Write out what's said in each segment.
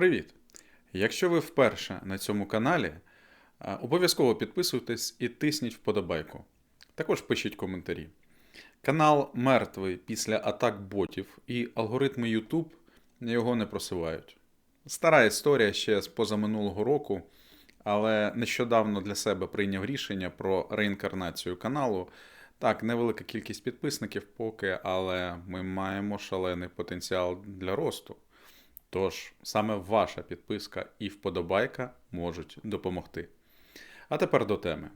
Привіт! Якщо ви вперше на цьому каналі, обов'язково підписуйтесь і тисніть вподобайку. Також пишіть коментарі. Канал мертвий після атак ботів, і алгоритми YouTube його не просувають. Стара історія ще з позаминулого року, але нещодавно для себе прийняв рішення про реінкарнацію каналу. Так, невелика кількість підписників поки, але ми маємо шалений потенціал для росту. Тож саме ваша підписка і вподобайка можуть допомогти. А тепер до теми.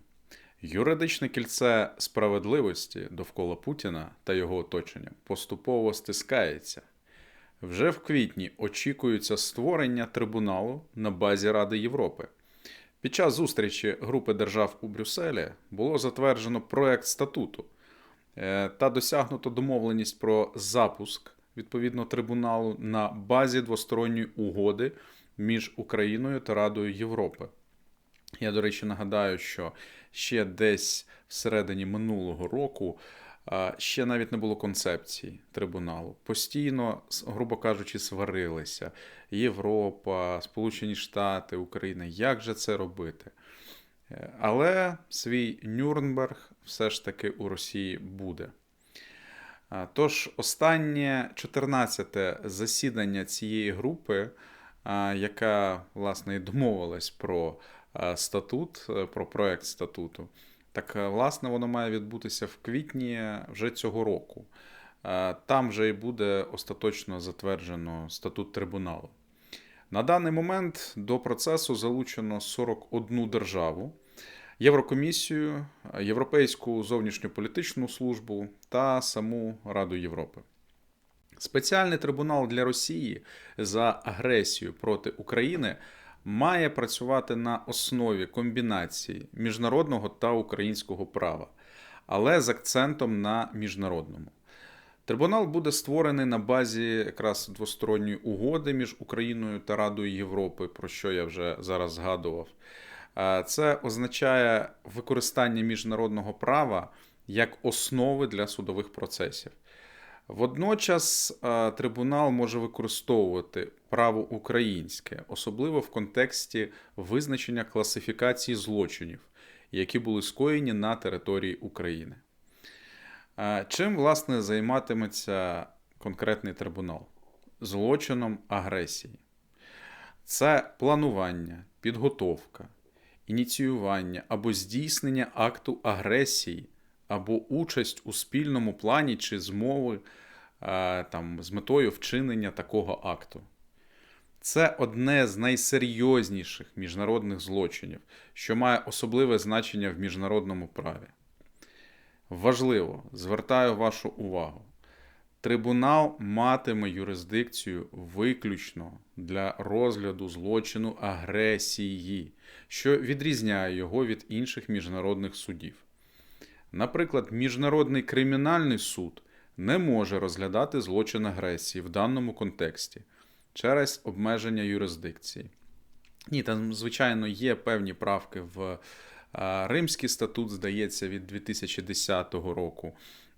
Юридичне кільце справедливості довкола Путіна та його оточення поступово стискається. Вже в квітні очікується створення трибуналу на базі Ради Європи. Під час зустрічі групи держав у Брюсселі було затверджено проект статуту е, та досягнуто домовленість про запуск відповідно трибуналу на базі двосторонньої угоди між Україною та Радою Європи. Я, до речі, нагадаю, що ще десь всередині минулого року ще навіть не було концепції трибуналу. Постійно, грубо кажучи, сварилися Європа, Сполучені Штати, Україна. Як же це робити? Е, Але свій Нюрнберг все ж таки у Росії буде. А, Тож, останнє 14-те засідання цієї групи, яка власне і домовилась про статут, е, про проект статуту, так е, власне воно має відбутися в квітні вже цього року. Там вже і буде остаточно затверджено статут трибуналу. На даний момент до процесу залучено 41 державу. Єврокомісію, Європейську зовнішньополітичну службу та саму Раду Європи. Спеціальний трибунал для Росії за агресію проти України має працювати на основі комбінації міжнародного та українського права, але з акцентом на міжнародному. Трибунал буде створений на базі якраз двосторонньої угоди між Україною та Радою Європи, про що я вже зараз згадував. Е, Це означає використання міжнародного права як основи для судових процесів. Водночас е, трибунал може використовувати право українське, особливо в контексті визначення класифікації злочинів, які були скоєні на території України. Е, Чим, власне, займатиметься конкретний трибунал? Злочином агресії. Це планування, підготовка, ініціювання або здійснення акту агресії, або участь у спільному плані чи змови е, там, з метою вчинення такого акту. Це одне з найсерйозніших міжнародних злочинів, що має особливе значення в міжнародному праві. Важливо, звертаю вашу увагу. Трибунал матиме юрисдикцію виключно для розгляду злочину агресії, що відрізняє його від інших міжнародних судів. Наприклад, Міжнародний кримінальний суд не може розглядати злочин агресії в даному контексті через обмеження юрисдикції. Ні, там, звичайно, є певні правки в Римський статут, здається, від 2010 року.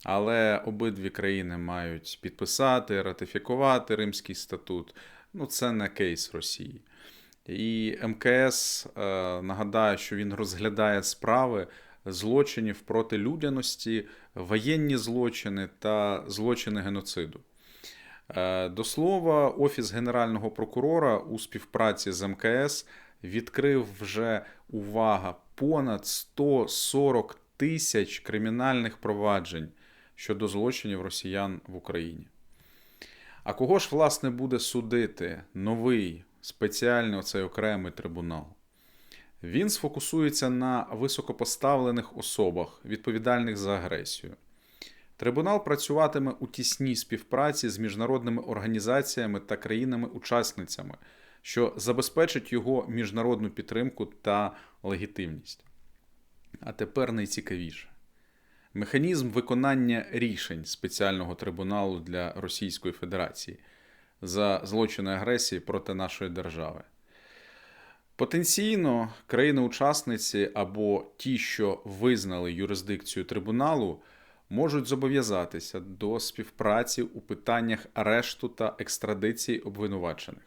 Але обидві країни мають підписати, ратифікувати Римський статут. Ну, це не кейс Росії. І МКС е, нагадаю, що він розглядає справи злочинів проти людяності, воєнні злочини та злочини геноциду. Е, До слова, Офіс Генерального прокурора у співпраці з МКС відкрив вже увага понад 140 тисяч кримінальних проваджень щодо злочинів росіян в Україні. А кого ж, власне, буде судити новий спеціальний оцей окремий трибунал? Він сфокусується на високопоставлених особах, відповідальних за агресію. Трибунал працюватиме у тісній співпраці з міжнародними організаціями та країнами-учасницями, що забезпечить його міжнародну підтримку та легітимність. А тепер найцікавіше. Механізм виконання рішень спеціального трибуналу для Російської Федерації за злочини агресії проти нашої держави. Потенційно країни-учасниці або ті, що визнали юрисдикцію трибуналу, можуть зобов'язатися до співпраці у питаннях арешту та екстрадиції обвинувачених.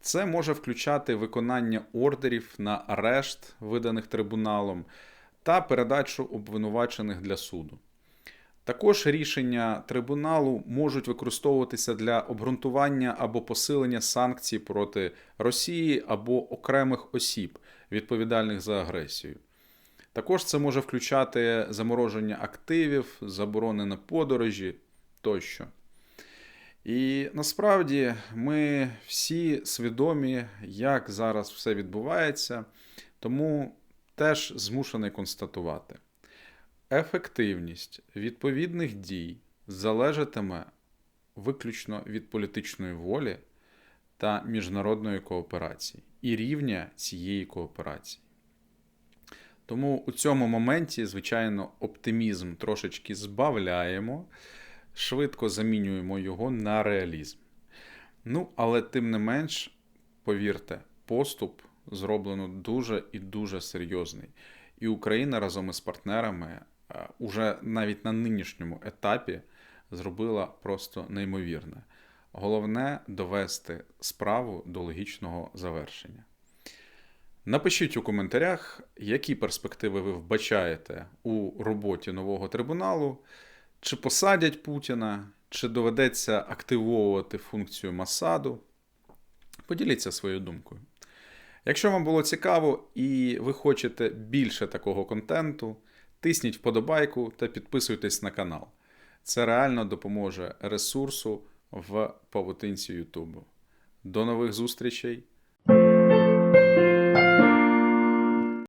Це може включати виконання ордерів на арешт, виданих трибуналом, та передачу обвинувачених для суду. Також рішення трибуналу можуть використовуватися для обґрунтування або посилення санкцій проти Росії або окремих осіб, відповідальних за агресію. Також це може включати замороження активів, заборони на подорожі тощо. І насправді ми всі свідомі, як зараз все відбувається, тому теж змушений констатувати. Ефективність відповідних дій залежатиме виключно від політичної волі та міжнародної кооперації і рівня цієї кооперації. Тому у цьому моменті, звичайно, оптимізм трошечки збавляємо, швидко замінюємо його на реалізм. Ну, але тим не менш, повірте, поступ зроблено дуже і дуже серйозний. І Україна разом із партнерами е, уже навіть на нинішньому етапі зробила просто неймовірне. Головне довести справу до логічного завершення. Напишіть у коментарях, які перспективи ви вбачаєте у роботі нового трибуналу, чи посадять Путіна, чи доведеться активовувати функцію Масаду. Поділіться своєю думкою. Якщо вам було цікаво і ви хочете більше такого контенту, тисніть вподобайку та підписуйтесь на канал. Це реально допоможе ресурсу в павутинці Ютубу. До нових зустрічей!